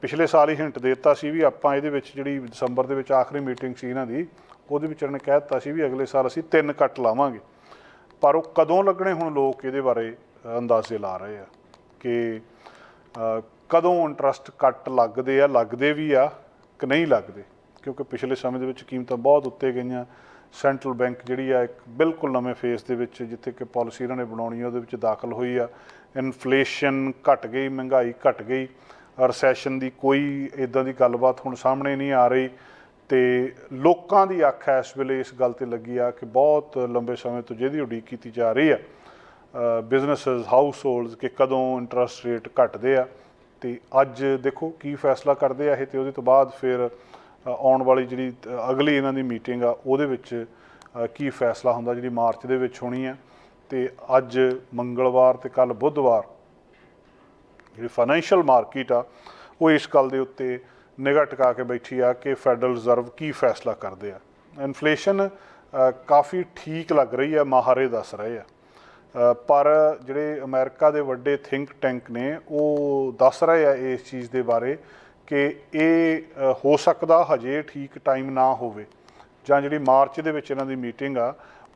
ਪਿਛਲੇ ਸਾਲ ਹੀ ਹਿੰਟ ਦੇ ਦਿੱਤਾ ਸੀ ਵੀ ਆਪਾਂ ਇਹਦੇ ਵਿੱਚ ਜਿਹੜੀ ਦਸੰਬਰ ਦੇ ਵਿੱਚ ਆਖਰੀ ਮੀਟਿੰਗ ਸੀ ਇਹਨਾਂ ਦੀ ਉਹਦੇ ਵਿੱਚ ਇਹਨਾਂ ਨੇ ਕਹਿ ਦਿੱਤਾ ਸੀ ਵੀ ਅਗਲੇ ਸਾਲ ਅਸੀਂ ਤਿੰਨ ਕੱਟ ਲਾਵਾਂਗੇ। ਪਰ ਉਹ ਕਦੋਂ ਲੱਗਣੇ ਹੁਣ ਲੋਕ ਇਹਦੇ ਬਾਰੇ ਅੰਦਾਜ਼ੇ ਲਾ ਰਹੇ ਆ ਕਿ ਕਦੋਂ ਇੰਟਰਸਟ ਕੱਟ ਲੱਗਦੇ ਆ, ਲੱਗਦੇ ਵੀ ਆ ਕਿ ਨਹੀਂ ਲੱਗਦੇ? ਕਿਉਂਕਿ ਪਿਛਲੇ ਸਮੇਂ ਦੇ ਵਿੱਚ ਕੀਮਤਾਂ ਬਹੁਤ ਉੱਤੇ ਗਈਆਂ। ਸੈਂਟਰਲ ਬੈਂਕ ਜਿਹੜੀ ਆ ਇੱਕ ਬਿਲਕੁਲ ਨਵੇਂ ਫੇਸ ਦੇ ਵਿੱਚ, ਜਿੱਥੇ ਕਿ ਪਾਲਿਸੀ ਇਹਨਾਂ ਨੇ ਬਣਾਉਣੀ ਆ, ਉਹਦੇ ਵਿੱਚ ਦਾਖਲ ਹੋਈ ਆ। ਇਨਫਲੇਸ਼ਨ ਘਟ ਗਈ, ਮਹਿੰਗਾਈ ਘਟ ਗਈ। ਰਿਸੈਸ਼ਨ ਦੀ ਕੋਈ ਇਦਾਂ ਦੀ ਗੱਲਬਾਤ ਹੁਣ ਸਾਹਮਣੇ ਨਹੀਂ ਆ ਰਹੀ। ਤੇ ਲੋਕਾਂ ਦੀ ਅੱਖ ਇਸ ਵੇਲੇ ਇਸ ਗੱਲ ਤੇ ਲੱਗੀ ਆ ਕਿ ਬਹੁਤ ਲੰਬੇ ਸਮੇਂ ਤੋਂ ਜਿਹਦੀ ਉਡੀਕ ਕੀਤੀ ਜਾ ਰਹੀ ਆ। ਬਿਜ਼ਨੈਸਸ ਹਾਊਸ ਹੋਲਡਸ ਕਿ ਕਦੋਂ ਇੰਟਰਸਟ ਰੇਟ ਘਟਦੇ ਆ ਤੇ ਅੱਜ ਦੇਖੋ ਕੀ ਫੈਸਲਾ ਕਰਦੇ ਆ ਇਹ ਤੇ ਉਹਦੇ ਤੋਂ ਬਾਅਦ ਫਿਰ ਆਉਣ ਵਾਲੀ ਜਿਹੜੀ ਅਗਲੀ ਇਹਨਾਂ ਦੀ ਮੀਟਿੰਗ ਆ, ਉਹਦੇ ਵਿੱਚ ਕੀ ਫੈਸਲਾ ਹੁੰਦਾ ਜਿਹੜੀ ਮਾਰਚ ਦੇ ਵਿੱਚ ਹੋਣੀ ਆ। ਤੇ ਅੱਜ ਮੰਗਲਵਾਰ ਤੇ ਕੱਲ ਬੁੱਧਵਾਰ ਜਿਹੜੀ ਫਾਈਨੈਂਸ਼ੀਅਲ ਮਾਰਕੀਟ ਆ, ਉਹ ਇਸ ਗੱਲ ਦੇ ਉੱਤੇ ਨਿਗਾਹ ਟਿਕਾ ਕੇ ਬੈਠੀ ਆ ਕਿ ਫੈਡਰਲ ਰਿਜ਼ਰਵ ਕੀ ਫੈਸਲਾ ਕਰਦੇ ਆ। ਇਨਫਲੇਸ਼ਨ ਕਾਫੀ ਠੀਕ ਲੱਗ ਰਹੀ ਆ, ਮਾਹਰੇ ਦੱਸ ਰਹੇ ਆ। ਪਰ ਜਿਹੜੇ ਅਮਰੀਕਾ ਦੇ ਵੱਡੇ ਥਿੰਕ ਟੈਂਕ ਨੇ ਉਹ ਦੱਸ ਰਹੇ ਆ ਇਸ ਚੀਜ਼ ਦੇ ਬਾਰੇ ਕਿ ਇਹ ਹੋ ਸਕਦਾ ਹਜੇ ਠੀਕ ਟਾਈਮ ਨਾ ਹੋਵੇ। ਜਾਂ ਜਿਹੜੀ ਮਾਰਚ ਦੇ ਵਿੱਚ ਇਹਨਾਂ ਦੀ ਮੀਟਿੰਗ ਆ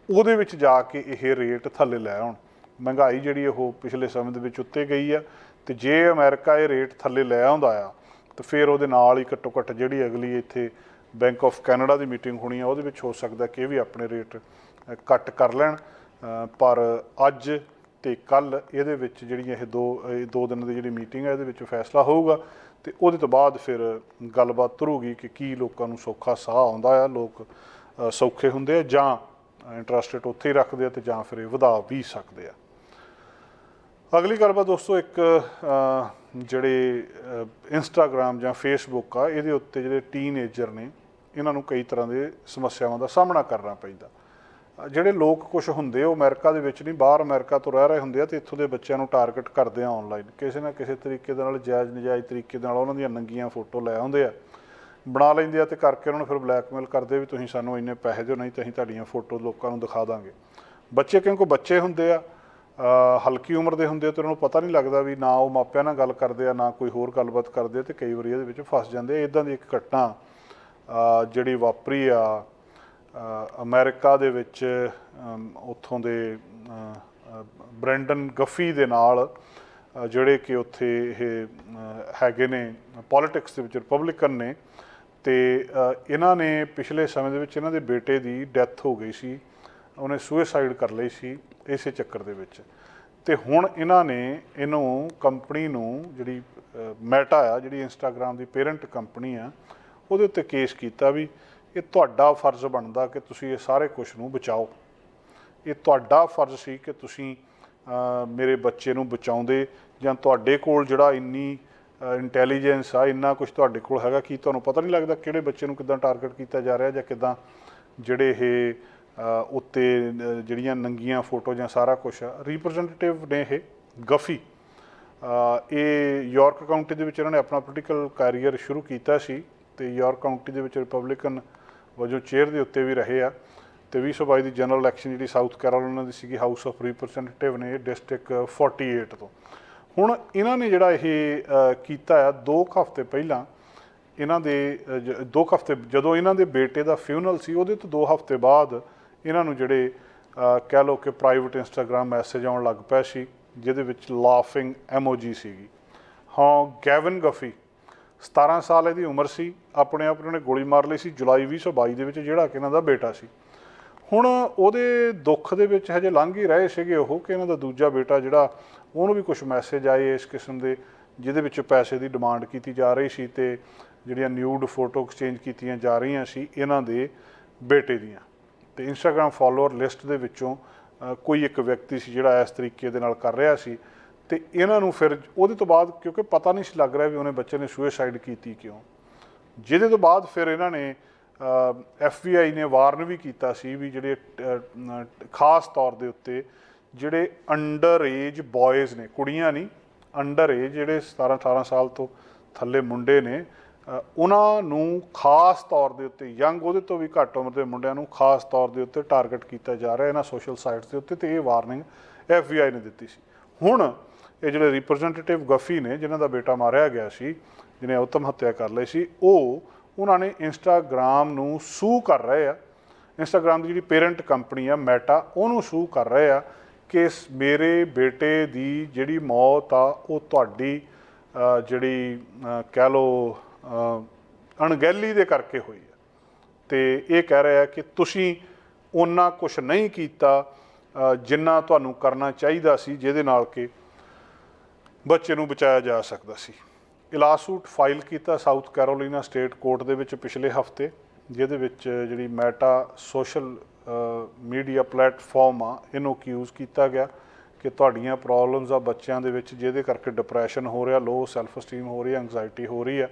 ਉਹਦੇ ਵਿੱਚ ਜਾ ਕੇ ਇਹ ਰੇਟ ਥੱਲੇ ਲੈ ਆਉਣ। ਮਹਿੰਗਾਈ ਜਿਹੜੀ ਉਹ ਪਿਛਲੇ ਸਮੇਂ ਦੇ ਵਿੱਚ ਉੱਤੇ ਗਈ ਆ ਤੇ ਜੇ ਅਮਰੀਕਾ ਇਹ ਰੇਟ ਥੱਲੇ ਲੈ ਆਉਂਦਾ ਆ ਤਾਂ ਫਿਰ ਉਹਦੇ ਨਾਲ ਹੀ ਘੱਟੋ ਘੱਟ ਜਿਹੜੀ ਅਗਲੀ ਇੱਥੇ ਬੈਂਕ ਆਫ ਕੈਨੇਡਾ ਦੀ ਮੀਟਿੰਗ ਹੋਣੀ ਆ ਉਹਦੇ ਵਿੱਚ ਹੋ ਸਕਦਾ ਕਿ ਇਹ ਵੀ ਆਪਣੇ ਰੇਟ ਅ, ਘੱਟ ਕਰ ਲੈਣ। ਪਰ ਅੱਜ ਤੇ ਕੱਲ ਇਹਦੇ ਵਿੱਚ ਜਿਹੜੀਆਂ ਇਹ ਦੋ ਇਹ ਦੋ ਦਿਨ ਦੀ ਜਿਹੜੀ ਮੀਟਿੰਗ ਹੈ, ਇਹਦੇ ਵਿੱਚ ਫੈਸਲਾ ਹੋਊਗਾ ਤੇ ਉਹਦੇ ਤੋਂ ਬਾਅਦ ਫਿਰ ਗੱਲਬਾਤ ਤੁਰੂਗੀ ਕਿ ਕੀ ਲੋਕਾਂ ਨੂੰ ਸੌਖਾ ਸਾਹ ਆਉਂਦਾ ਆ, ਲੋਕ ਸੌਖੇ ਹੁੰਦੇ ਆ ਜਾਂ ਇੰਟਰਸਟ ਰੇਟ ਉੱਥੇ ਹੀ ਰੱਖਦੇ ਆ ਤੇ ਜਾਂ ਫਿਰ ਇਹ ਵਧਾ ਵੀ ਸਕਦੇ ਆ। ਅਗਲੀ ਗੱਲਬਾਤ ਦੋਸਤੋ ਇੱਕ ਜਿਹੜੇ ਇੰਸਟਾਗ੍ਰam ਜਾਂ ਫੇਸਬੁੱਕ ਆ, ਇਹਦੇ ਉੱਤੇ ਜਿਹੜੇ ਟੀਨੇਜਰ ਨੇ, ਇਹਨਾਂ ਨੂੰ ਕਈ ਤਰ੍ਹਾਂ ਦੇ ਸਮੱਸਿਆਵਾਂ ਦਾ ਸਾਹਮਣਾ ਕਰਨਾ ਪੈਂਦਾ। ਜਿਹੜੇ ਲੋਕ ਕੁਝ ਹੁੰਦੇ ਉਹ ਅਮਰੀਕਾ ਦੇ ਵਿੱਚ ਨਹੀਂ, ਬਾਹਰ ਅਮਰੀਕਾ ਤੋਂ ਰਹਿ ਰਹੇ ਹੁੰਦੇ ਆ ਤੇ ਇੱਥੋਂ ਦੇ ਬੱਚਿਆਂ ਨੂੰ ਟਾਰਗੇਟ ਕਰਦੇ ਆ ਆਨਲਾਈਨ ਕਿਸੇ ਨਾ ਕਿਸੇ ਤਰੀਕੇ ਦੇ ਨਾਲ ਜਾਇਜ਼ ਨਜਾਇਜ਼ ਤਰੀਕੇ ਦੇ ਨਾਲ ਉਹਨਾਂ ਦੀਆਂ ਨੰਗੀਆਂ ਫੋਟੋ ਲੈ ਆਉਂਦੇ ਆ। ਬਣਾ ਲੈਂਦੇ ਆ ਤੇ ਕਰਕੇ ਉਹਨਾਂ ਨੂੰ ਫਿਰ ਬਲੈਕਮੇਲ ਕਰਦੇ ਵੀ ਤੁਸੀਂ ਸਾਨੂੰ ਇੰਨੇ ਪੈਸੇ ਦਿਓ, ਨਹੀਂ ਤਾਂ ਅਸੀਂ ਤੁਹਾਡੀਆਂ ਫੋਟੋ ਲੋਕਾਂ ਨੂੰ ਦਿਖਾ ਦਾਂਗੇ। ਬੱਚੇ ਕਿਉਂਕਿ ਬੱਚੇ ਹੁੰਦੇ ਆ ਹਲਕੀ ਉਮਰ ਦੇ ਹੁੰਦੇ ਆ ਤੇ ਉਹਨਾਂ ਨੂੰ ਪਤਾ ਨਹੀਂ ਲੱਗਦਾ ਵੀ ਨਾ ਉਹ ਮਾਪਿਆਂ ਨਾਲ ਗੱਲ ਕਰਦੇ ਆ, ਨਾ ਕੋਈ ਹੋਰ ਗੱਲਬਾਤ ਕਰਦੇ ਆ ਤੇ ਕਈ ਵਾਰੀ ਇਹਦੇ ਵਿੱਚ ਫਸ ਜਾਂਦੇ ਆ। ਇਦਾਂ ਦੀ ਇੱਕ ਘਟਨਾ ਜਿਹੜੀ ਵਾਪਰੀ ਆ ਅਮਰੀਕਾ ਦੇ ਵਿੱਚ ਉੱਥੋਂ ਦੇ ਅ, ਅ, ਬ੍ਰੈਂਡਨ ਗੱਫੀ ਦੇ ਨਾਲ ਜਿਹੜੇ ਕਿ ਉੱਥੇ ਇਹ ਹੈਗੇ ਨੇ ਪੋਲਿਟਿਕਸ ਦੇ ਵਿੱਚ ਰਿਪਬਲਿਕਨ ਨੇ ਤੇ ਇਹਨਾਂ ਨੇ ਪਿਛਲੇ ਸਮੇਂ ਦੇ ਵਿੱਚ ਇਹਨਾਂ ਦੇ ਬੇਟੇ ਦੀ ਡੈਥ ਹੋ ਗਈ ਸੀ। ਉਹਨੇ ਸੁਸਾਈਡ ਕਰ ਲਈ ਸੀ ਇਸੇ ਚੱਕਰ ਦੇ ਵਿੱਚ। ਤੇ ਹੁਣ ਇਹਨਾਂ ਨੇ ਇਹਨੂੰ ਕੰਪਨੀ ਨੂੰ ਜਿਹੜੀ ਮੈਟਾ ਆ ਜਿਹੜੀ ਇੰਸਟਾਗ੍ਰam ਦੀ ਪੇਰੈਂਟ ਕੰਪਨੀ ਆ ਉਹਦੇ ਉੱਤੇ ਕੇਸ ਕੀਤਾ ਵੀ ਇਹ ਤੁਹਾਡਾ ਫਰਜ਼ ਬਣਦਾ ਕਿ ਤੁਸੀਂ ਇਹ ਸਾਰੇ ਕੁਝ ਨੂੰ ਬਚਾਓ। ਇਹ ਤੁਹਾਡਾ ਫਰਜ਼ ਸੀ ਕਿ ਤੁਸੀਂ ਮੇਰੇ ਬੱਚੇ ਨੂੰ ਬਚਾਉਂਦੇ ਜਾਂ ਤੁਹਾਡੇ ਕੋਲ ਜਿਹੜਾ ਇੰਨੀ ਇੰਟੈਲੀਜੈਂਸ ਆ, ਇੰਨਾ ਕੁਝ ਤੁਹਾਡੇ ਕੋਲ ਹੈਗਾ, ਕਿ ਤੁਹਾਨੂੰ ਪਤਾ ਨਹੀਂ ਲੱਗਦਾ ਕਿਹੜੇ ਬੱਚੇ ਨੂੰ ਕਿੱਦਾਂ ਟਾਰਗੇਟ ਕੀਤਾ ਜਾ ਰਿਹਾ ਜਾਂ ਕਿੱਦਾਂ ਜਿਹੜੇ ਇਹ ਉੱਤੇ ਜਿਹੜੀਆਂ ਨੰਗੀਆਂ ਫੋਟੋ ਜਾਂ ਸਾਰਾ ਕੁਝ ਰਿਪਰੈਜ਼ੈਂਟੇਟਿਵ ਨੇ ਇਹ, ਗਫੀ ਇਹ ਯਾਰਕ ਕਾਉਂਟੀ ਦੇ ਵਿੱਚ ਇਹਨਾਂ ਨੇ ਆਪਣਾ ਪੋਲੀਟੀਕਲ ਕੈਰੀਅਰ ਸ਼ੁਰੂ ਕੀਤਾ ਸੀ ਤੇ ਯਾਰਕ ਕਾਉਂਟੀ ਦੇ ਵਿੱਚ ਰਿਪਬਲਿਕਨ ਵਜੋਂ ਚੇਅਰ ਦੇ ਉੱਤੇ ਵੀ ਰਹੇ ਆ ਤੇ 2022 ਦੀ ਜਨਰਲ ਇਲੈਕਸ਼ਨ ਜਿਹੜੀ ਸਾਊਥ ਕੈਰੋਲੀਨਾ ਦੀ ਸੀਗੀ ਹਾਊਸ ਆਫ ਰਿਪਰੈਜ਼ੈਂਟੇਟਿਵ ਨੇ ਡਿਸਟ੍ਰਿਕਟ 48 ਤੋਂ। ਹੁਣ ਇਹਨਾਂ ਨੇ ਜਿਹੜਾ ਇਹ ਕੀਤਾ ਆ 2 ਹਫ਼ਤੇ ਪਹਿਲਾਂ ਇਹਨਾਂ ਦੇ ਅਹ, ਜ- ਦੋ ਕੁ ਹਫ਼ਤੇ ਜਦੋਂ ਇਹਨਾਂ ਦੇ ਬੇਟੇ ਦਾ ਫਿਊਨਲ ਸੀ ਉਹਦੇ ਤੋਂ 2 ਹਫ਼ਤੇ ਬਾਅਦ ਇਹਨਾਂ ਨੂੰ ਜਿਹੜੇ ਕਹਿ ਲਓ ਕਿ ਪ੍ਰਾਈਵੇਟ ਇੰਸਟਾਗ੍ਰam ਮੈਸੇਜ ਆਉਣ ਲੱਗ ਪਿਆ ਸੀ ਜਿਹਦੇ ਵਿੱਚ ਲਾਫਿੰਗ ਐਮੋਜੀ ਸੀਗੀ। ਹਾਂ ਗੈਵਨ ਗਫੀ 17 ਸਾਲ ਇਹਦੀ ਉਮਰ ਸੀ, ਆਪਣੇ ਆਪ ਨੂੰ ਨੇ ਗੋਲੀ ਮਾਰ ਲਈ ਸੀ, ਜੁਲਾਈ 2022 ਦੇ ਵਿੱਚ ਜਿਹੜਾ ਕਿ ਇਹਨਾਂ ਦਾ ਬੇਟਾ ਸੀ। ਹੁਣ ਉਹਦੇ ਦੁੱਖ ਦੇ ਵਿੱਚ ਹਜੇ ਲੰਘ ਹੀ ਰਹੇ ਸੀਗੇ ਉਹ ਕਿ ਇਹਨਾਂ ਦਾ ਦੂਜਾ ਬੇਟਾ ਜਿਹੜਾ, ਉਹਨੂੰ ਵੀ ਕੁਝ ਮੈਸੇਜ ਆਏ ਇਸ ਕਿਸਮ ਦੇ, ਜਿਹਦੇ ਵਿੱਚ ਪੈਸੇ ਦੀ ਡਿਮਾਂਡ ਕੀਤੀ ਜਾ ਰਹੀ ਸੀ ਤੇ ਜਿਹੜੀਆਂ ਨਿਊਡ ਫੋਟੋ ਐਕਸਚੇਂਜ ਕੀਤੀਆਂ ਜਾ ਰਹੀਆਂ ਸੀ ਇਹਨਾਂ ਦੇ ਬੇਟੇ ਦੀਆਂ। ਤੇ ਇੰਸਟਾਗ੍ਰam ਫਾਲੋਅਰ ਲਿਸਟ ਦੇ ਵਿੱਚੋਂ ਕੋਈ ਇੱਕ ਵਿਅਕਤੀ ਸੀ ਜਿਹੜਾ ਇਸ ਤਰੀਕੇ ਦੇ ਨਾਲ ਕਰ ਰਿਹਾ ਸੀ ਤੇ ਇਹਨਾਂ ਨੂੰ ਫਿਰ ਉਹਦੇ ਤੋਂ ਬਾਅਦ ਕਿਉਂਕਿ ਪਤਾ ਨਹੀਂ ਸੀ ਲੱਗ ਰਿਹਾ ਵੀ ਉਹਨੇ ਬੱਚੇ ਨੇ ਸੁਸਾਈਡ ਕੀਤੀ ਕਿਉਂ। ਜਿਹਦੇ ਤੋਂ ਬਾਅਦ ਫਿਰ ਇਹਨਾਂ ਨੇ ਐਫਬੀਆਈ ਨੇ ਵਾਰਨ ਵੀ ਕੀਤਾ ਸੀ ਵੀ ਜਿਹੜੇ ਖਾਸ ਤੌਰ ਦੇ ਉੱਤੇ ਜਿਹੜੇ ਅੰਡਰ ਏਜ ਬॉयਜ਼ ਨੇ, ਕੁੜੀਆਂ ਨਹੀਂ ਅੰਡਰ ਏਜ ਜਿਹੜੇ 17 18 ਸਾਲ ਤੋਂ ਥੱਲੇ ਮੁੰਡੇ ਨੇ ਉਹਨਾਂ ਨੂੰ ਖਾਸ ਤੌਰ ਦੇ ਉੱਤੇ ਯੰਗ ਉਹਦੇ ਤੋਂ ਵੀ ਘੱਟ ਉਮਰ ਦੇ ਮੁੰਡਿਆਂ ਨੂੰ ਖਾਸ ਤੌਰ ਦੇ ਉੱਤੇ ਟਾਰਗੇਟ ਕੀਤਾ ਜਾ ਰਿਹਾ ਇਹਨਾਂ ਸੋਸ਼ਲ ਸਾਈਟਸ ਦੇ ਉੱਤੇ ਤੇ ਇਹ ਵਾਰਨਿੰਗ ਐਫਬੀਆਈ ਨੇ ਦਿੱਤੀ ਸੀ। ਹੁਣ ਇਹ ਜਿਹੜੇ ਰਿਪਰੈਜ਼ੈਂਟੇਟਿਵ ਗਫੀ ਨੇ, ਜਿਨ੍ਹਾਂ ਦਾ ਬੇਟਾ ਮਾਰਿਆ ਗਿਆ ਸੀ, ਜਿਹਨੇ ਉਤਮ ਹੱਤਿਆ ਕਰ ਲਈ ਸੀ, ਉਹ ਉਹਨਾਂ ਨੇ ਇੰਸਟਾਗ੍ਰam ਨੂੰ ਸੂ ਕਰ ਰਹੇ ਆ। ਇੰਸਟਾਗ੍ਰam ਦੀ ਜਿਹੜੀ ਪੇਰੈਂਟ ਕੰਪਨੀ ਆ ਮੈਟਾ ਉਹਨੂੰ ਸੂ ਕਰ ਰਹੇ ਆ ਕਿ ਇਸ ਮੇਰੇ ਬੇਟੇ ਦੀ ਜਿਹੜੀ ਮੌਤ ਆ, ਉਹ ਤੁਹਾਡੀ ਜਿਹੜੀ ਕਹਿ ਲਓ ਅਣਗਹਿਲੀ ਦੇ ਕਰਕੇ ਹੋਈ ਆ। ਤੇ ਇਹ ਕਹਿ ਰਿਹਾ ਕਿ ਤੁਸੀਂ ਉਹਨਾਂ ਕੁਝ ਨਹੀਂ ਕੀਤਾ ਜਿੰਨਾ ਤੁਹਾਨੂੰ ਕਰਨਾ ਚਾਹੀਦਾ ਸੀ, ਜਿਹਦੇ ਨਾਲ ਕਿ ਬੱਚੇ ਨੂੰ ਬਚਾਇਆ ਜਾ ਸਕਦਾ ਸੀ। ਇਲਾਸੂਟ ਫਾਈਲ ਕੀਤਾ ਸਾਊਥ ਕੈਰੋਲੀਨਾ ਸਟੇਟ ਕੋਰਟ ਦੇ ਵਿੱਚ ਪਿਛਲੇ ਹਫ਼ਤੇ, ਜਿਹਦੇ ਵਿੱਚ ਜਿਹੜੀ ਮੈਟਾ ਸੋਸ਼ਲ ਮੀਡੀਆ ਪਲੇਟਫਾਰਮ ਆ, ਇਹਨੂੰ ਅਕਿਊਜ਼ ਕੀਤਾ ਗਿਆ ਕਿ ਤੁਹਾਡੀਆਂ ਪ੍ਰੋਬਲਮਸ ਆ ਬੱਚਿਆਂ ਦੇ ਵਿੱਚ, ਜਿਹਦੇ ਕਰਕੇ ਡਿਪਰੈਸ਼ਨ ਹੋ ਰਿਹਾ ਲੋ ਸੈਲਫ ਸਟੀਮ ਹੋ ਰਹੀ ਹੈ ਐਂਗਜ਼ਾਇਟੀ ਹੋ ਰਹੀ ਹੈ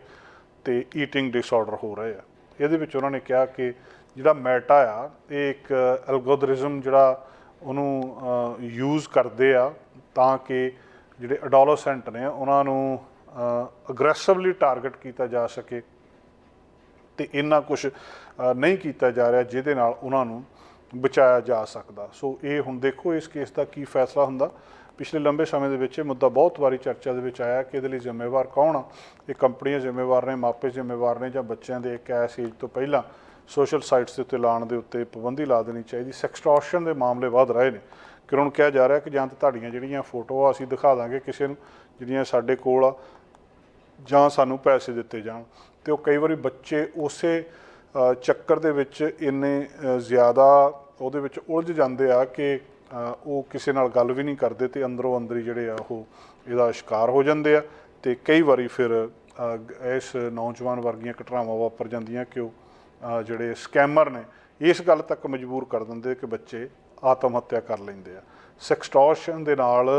ਤੇ ਈਟਿੰਗ ਡਿਸਆਰਡਰ ਹੋ ਰਹੇ ਆ। ਇਹਦੇ ਵਿੱਚ ਉਹਨਾਂ ਨੇ ਕਿਹਾ ਕਿ ਜਿਹੜਾ ਮੈਟਾ ਆ, ਇਹ ਇੱਕ ਐਲਗੋਰਿਜ਼ਮ ਜਿਹੜਾ ਉਹਨੂੰ ਯੂਜ਼ ਕਰਦੇ ਆ ਤਾਂ ਕਿ ਜਿਹੜੇ ਅਡੋਲੋਸੈਂਟ ਨੇ, ਉਹਨਾਂ ਨੂੰ ਅਗਰੈਸਿਵਲੀ ਟਾਰਗੇਟ ਕੀਤਾ ਜਾ ਸਕੇ ਤੇ ਇੰਨਾ ਕੁਝ ਨਹੀਂ ਕੀਤਾ ਜਾ ਰਿਹਾ ਜਿਹਦੇ ਨਾਲ ਉਹਨਾਂ ਨੂੰ ਬਚਾਇਆ ਜਾ ਸਕਦਾ। ਸੋ ਇਹ ਹੁਣ ਦੇਖੋ ਇਸ ਕੇਸ ਦਾ ਕੀ ਫੈਸਲਾ ਹੁੰਦਾ। ਪਿਛਲੇ ਲੰਬੇ ਸਮੇਂ ਦੇ ਵਿੱਚ ਇਹ ਮੁੱਦਾ ਬਹੁਤ ਵਾਰੀ ਚਰਚਾ ਦੇ ਵਿੱਚ ਆਇਆ ਕਿ ਇਹਦੇ ਲਈ ਜ਼ਿੰਮੇਵਾਰ ਕੌਣ ਆ? ਇਹ ਕੰਪਨੀਆਂ ਜ਼ਿੰਮੇਵਾਰ ਨੇ, ਮਾਪੇ ਜ਼ਿੰਮੇਵਾਰ ਨੇ ਜਾਂ ਬੱਚਿਆਂ ਦੇ ਇੱਕ ਐਸ ਏਜ ਤੋਂ ਪਹਿਲਾਂ ਸੋਸ਼ਲ ਸਾਈਟਸ ਦੇ ਉੱਤੇ ਲਾਉਣ ਦੇ ਉੱਤੇ ਪਾਬੰਦੀ ਲਾ ਦੇਣੀ ਚਾਹੀਦੀ। ਸੈਕਸਟੋਰਸ਼ਨ ਦੇ ਮਾਮਲੇ ਵੱਧ ਰਹੇ ਨੇ। ਕਿ ਉਹਨਾਂ ਨੂੰ ਕਿਹਾ ਜਾ ਰਿਹਾ ਕਿ ਜਾਂ ਤਾਂ ਤੁਹਾਡੀਆਂ ਜਿਹੜੀਆਂ ਫੋਟੋਆਂ ਅਸੀਂ ਦਿਖਾ ਦਾਂਗੇ ਕਿਸੇ ਨੂੰ, ਜਿਹੜੀਆਂ ਸਾਡੇ ਕੋਲ ਆ, ਜਾਂ ਸਾਨੂੰ ਪੈਸੇ ਦਿੱਤੇ ਜਾਣ। ਤੇ ਉਹ ਕਈ ਵਾਰੀ ਬੱਚੇ ਉਸੇ ਚੱਕਰ ਦੇ ਵਿੱਚ ਇੰਨੇ ਜ਼ਿਆਦਾ ਉਹਦੇ ਵਿੱਚ ਉਲਝ ਜਾਂਦੇ ਆ ਕਿ ਉਹ ਕਿਸੇ ਨਾਲ ਗੱਲ ਵੀ ਨਹੀਂ ਕਰਦੇ ਤੇ ਅੰਦਰੋਂ ਅੰਦਰੀ ਜਿਹੜੇ ਆ ਉਹ ਇਹਦਾ ਸ਼ਿਕਾਰ ਹੋ ਜਾਂਦੇ ਆ ਤੇ ਕਈ ਵਾਰੀ ਫਿਰ ਇਸ ਨੌਜਵਾਨ ਵਰਗੀਆਂ ਘਟਨਾਵਾਂ ਵਾਪਰ ਜਾਂਦੀਆਂ ਕਿ ਉਹ ਜਿਹੜੇ ਸਕੈਮਰ ਨੇ, ਇਸ ਗੱਲ ਤੱਕ ਮਜਬੂਰ ਕਰ ਦਿੰਦੇ ਕਿ ਬੱਚੇ ਆਤਮ ਹੱਤਿਆ ਕਰ ਲੈਂਦੇ ਆ। ਸੈਕਸਟੋਰਸ਼ਨ ਦੇ ਨਾਲ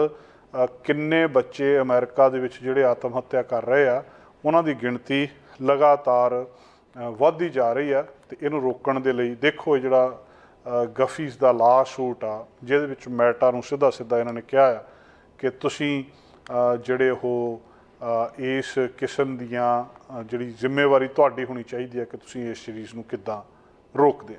ਕਿੰਨੇ ਬੱਚੇ ਅਮਰੀਕਾ ਦੇ ਵਿੱਚ ਜਿਹੜੇ ਆਤਮ ਹੱਤਿਆ ਕਰ ਰਹੇ ਆ ਉਹਨਾਂ ਦੀ ਗਿਣਤੀ ਲਗਾਤਾਰ ਵੱਧਦੀ ਜਾ ਰਹੀ ਆ ਤੇ ਇਹਨੂੰ ਰੋਕਣ ਦੇ ਲਈ ਦੇਖੋ ਜਿਹੜਾ ਅ, ਗਫੀਸ ਦਾ ਲਾ ਸ਼ੂਟ ਆ ਜਿਹਦੇ ਵਿੱਚ ਮੈਟਾ ਨੂੰ ਸਿੱਧਾ ਸਿੱਧਾ ਇਹਨਾਂ ਨੇ ਕਿਹਾ ਆ ਕਿ ਤੁਸੀਂ ਜਿਹੜੇ ਉਹ ਇਸ ਕਿਸਮ ਦੀਆਂ ਜਿਹੜੀ ਜ਼ਿੰਮੇਵਾਰੀ ਤੁਹਾਡੀ ਹੋਣੀ ਚਾਹੀਦੀ ਹੈ ਕਿ ਤੁਸੀਂ ਇਸ ਚੀਜ਼ ਨੂੰ ਕਿੱਦਾਂ ਰੋਕਦੇ ਆ।